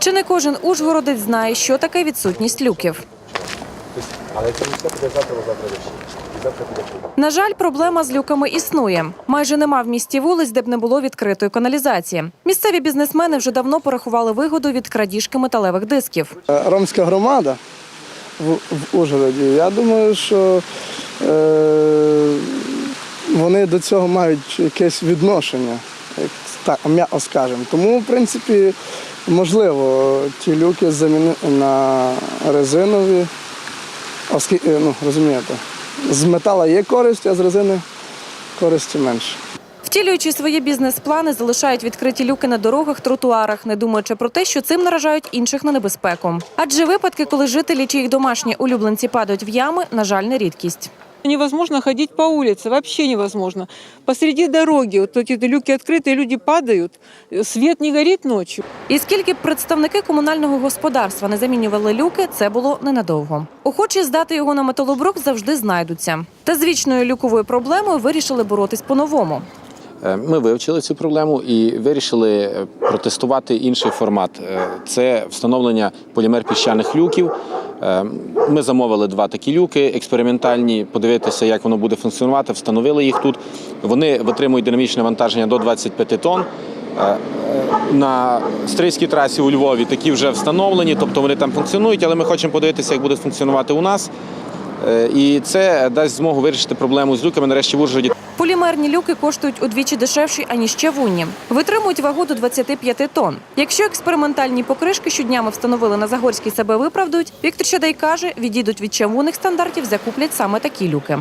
Чи не кожен ужгородець знає, що таке відсутність люків? Але це не буде завтра, завтра. На жаль, проблема з люками існує. Майже нема в місті вулиць, де б не було відкритої каналізації. Місцеві бізнесмени вже давно порахували вигоду від крадіжки металевих дисків. Е, Ромська громада в, в Ужгороді, я думаю, що е, вони до цього мають якесь відношення, так, м'яко скажемо. Тому, в принципі, можливо, ті люки замінити на резинові, оскільки, ну, розумієте, з метала є користь, а з резини користі менше. Втілюючи свої бізнес-плани, залишають відкриті люки на дорогах, тротуарах, не думаючи про те, що цим наражають інших на небезпеку. Адже випадки, коли жителі чи їх домашні улюбленці падають в ями, на жаль, не рідкість. Невозможно ходить по улице, вообще невозможно. Посреди дороги, вот эти люки открыты, люди падают, свет не горит ночью. І скільки б представники комунального господарства не замінювали люки, це було ненадовго. Охочі здати його на металобрук завжди знайдуться. Та з вічною люковою проблемою вирішили боротись по-новому. Е, Ми вивчили цю проблему і вирішили е, протестувати інший формат. Е, Це встановлення полімер піщаних люків. Е, Ми замовили два такі люки експериментальні, подивитися, як воно буде функціонувати. Встановили їх тут. Вони витримують динамічне навантаження до 25 тонн. Е, На стрийській трасі у Львові такі вже встановлені, тобто вони там функціонують, але ми хочемо подивитися, як буде функціонувати у нас. Е, І це дасть змогу вирішити проблему з люками нарешті в Ужгороді. Полімерні люки коштують удвічі дешевші, аніж чавунні. Витримують вагу до 25 тонн. Якщо експериментальні покришки щоднями встановили на Загорській себе виправдують, Віктор Щадай каже, відійдуть від чавунних стандартів, закуплять саме такі люки.